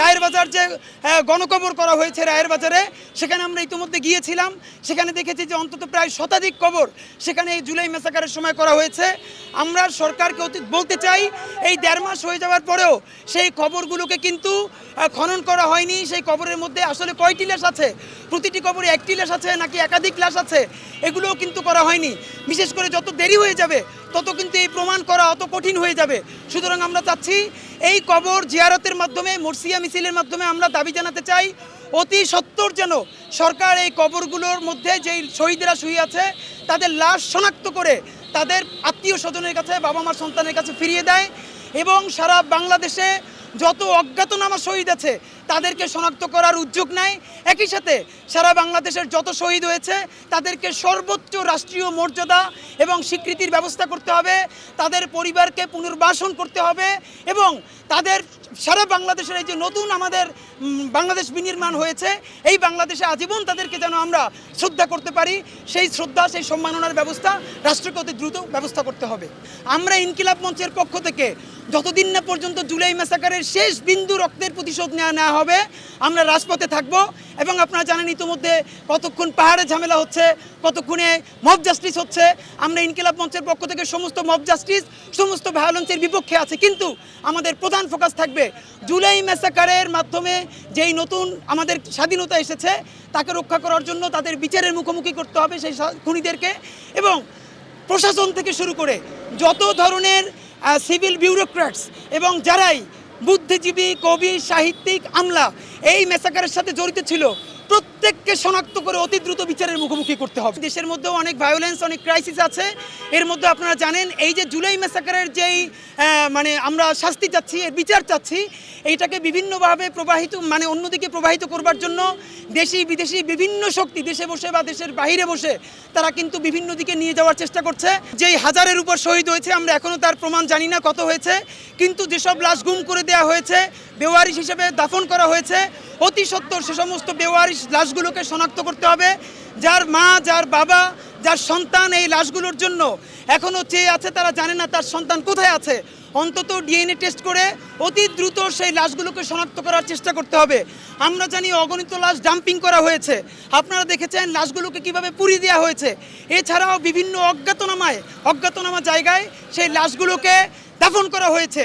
রায়ের বাজার যে গণকবর করা হয়েছে রায়ের বাজারে, সেখানে আমরা ইতিমধ্যে গিয়েছিলাম। সেখানে দেখেছি যে অন্তত প্রায় শতাধিক কবর সেখানে এই জুলাই মেসাকারের সময় করা হয়েছে। আমরা সরকারকে অতীত বলতে চাই, এই দেড় মাস হয়ে যাওয়ার পরেও সেই কবরগুলোকে কিন্তু খনন করা হয়নি। সেই কবরের মধ্যে আসলে কয়টি লাশ আছে? প্রতিটি কবরে একটি লাশ আছে, নাকি একাধিক লাশ আছে? এগুলোও কিন্তু করা হয়নি। বিশেষ করে যত দেরি হয়ে যাবে, তত কিন্তু এই প্রমাণ করা অত কঠিন হয়ে যাবে। সুতরাং আমরা চাচ্ছি এই কবর জিয়ারতের মাধ্যমে, মর্সিয়া মিছিলের মাধ্যমে আমরা দাবি জানাতে চাই, অতি সত্বর যেন সরকার এই কবরগুলোর মধ্যে যেই শহীদরা শুয়ে আছে, তাদের লাশ শনাক্ত করে তাদের আত্মীয় স্বজনের কাছে, বাবা মার সন্তানের কাছে ফিরিয়ে দেয় এবং সারা বাংলাদেশে যত অজ্ঞাতনামা শহীদ আছে, তাদেরকে শনাক্ত করার উদ্যোগ নেয়। একই সাথে সারা বাংলাদেশের যত শহীদ হয়েছে, তাদেরকে সর্বোচ্চ রাষ্ট্রীয় মর্যাদা এবং স্বীকৃতির ব্যবস্থা করতে হবে। তাদের পরিবারকে পুনর্বাসন করতে হবে এবং তাদের সারা বাংলাদেশের এই যে নতুন আমাদের বাংলাদেশ বিনির্মাণ হয়েছে, এই বাংলাদেশে আজীবন তাদেরকে যেন আমরা শ্রদ্ধা করতে পারি, সেই শ্রদ্ধা, সেই সম্মাননার ব্যবস্থা রাষ্ট্রকে অতি দ্রুত ব্যবস্থা করতে হবে। আমরা ইনকিলাব মঞ্চের পক্ষ থেকে যতদিন না পর্যন্ত জুলাই মেসাকারের শেষ বিন্দু রক্তের প্রতিশোধ নেওয়া নেওয়া হবে, আমরা রাজপথে থাকব। এবং আপনারা জানেন ইতিমধ্যে কতক্ষণ পাহাড়ে ঝামেলা হচ্ছে, কতক্ষণে মব জাস্টিস হচ্ছে। আমরা ইনকিলাব মঞ্চের পক্ষ থেকে সমস্ত মব জাস্টিস সমস্ত ভায়োলেন্সের বিপক্ষে আছে। কিন্তু আমাদের প্রধান ফোকাস থাকবে জুলাই মেসাকারের মাধ্যমে যেই নতুন আমাদের স্বাধীনতা এসেছে, তাকে রক্ষা করার জন্য তাদের বিচারের মুখোমুখি করতে হবে সেই খুনিদেরকে। এবং প্রশাসন থেকে শুরু করে যত ধরনের সিভিল বিউরোক্র্যাটস এবং যারাই বুদ্ধিজীবী কবি সাহিত্যিক আমলা এই মেসাকারের সাথে জড়িত ছিল। প্রত্যেককে শনাক্ত করে অতি দ্রুত বিচারের মুখোমুখি করতে হবে। দেশের মধ্যেও অনেক ভায়োলেন্স অনেক ক্রাইসিস আছে। এর মধ্যে আপনারা জানেন, এই যে জুলাই মেসাকারের যেই মানে আমরা শাস্তি চাচ্ছি, এর বিচার চাচ্ছি, এইটাকে বিভিন্নভাবে প্রবাহিত মানে অন্যদিকে প্রবাহিত করবার জন্য দেশি, বিদেশি বিভিন্ন শক্তি, দেশে বসে বা দেশের বাইরে বসে, তারা কিন্তু বিভিন্ন দিকে নিয়ে যাওয়ার চেষ্টা করছে। যেই হাজারের উপর শহীদ হয়েছে, আমরা এখনও তার প্রমাণ জানি না কত হয়েছে, কিন্তু যেসব লাশ গুম করে দেওয়া হয়েছে বেওয়ারিশ হিসেবে দাফন করা হয়েছে। অতি সত্বর সে সমস্ত বেওয়ারিশ লাশগুলোকে শনাক্ত করতে হবে। যার মা, যার বাবা, যার সন্তান এই লাশগুলোর জন্য এখনও চেয়ে আছে, তারা জানে না তার সন্তান কোথায় আছে। অন্তত ডিএনএ টেস্ট করে অতি দ্রুত সেই লাশগুলোকে শনাক্ত করার চেষ্টা করতে হবে। আমরা জানি অগণিত লাশ ডাম্পিং করা হয়েছে। আপনারা দেখেছেন লাশগুলোকে কীভাবে পুড়িয়ে দেওয়া হয়েছে। এছাড়াও বিভিন্ন অজ্ঞাতনামায়, অজ্ঞাতনামা জায়গায় সেই লাশগুলোকে দাফন করা হয়েছে।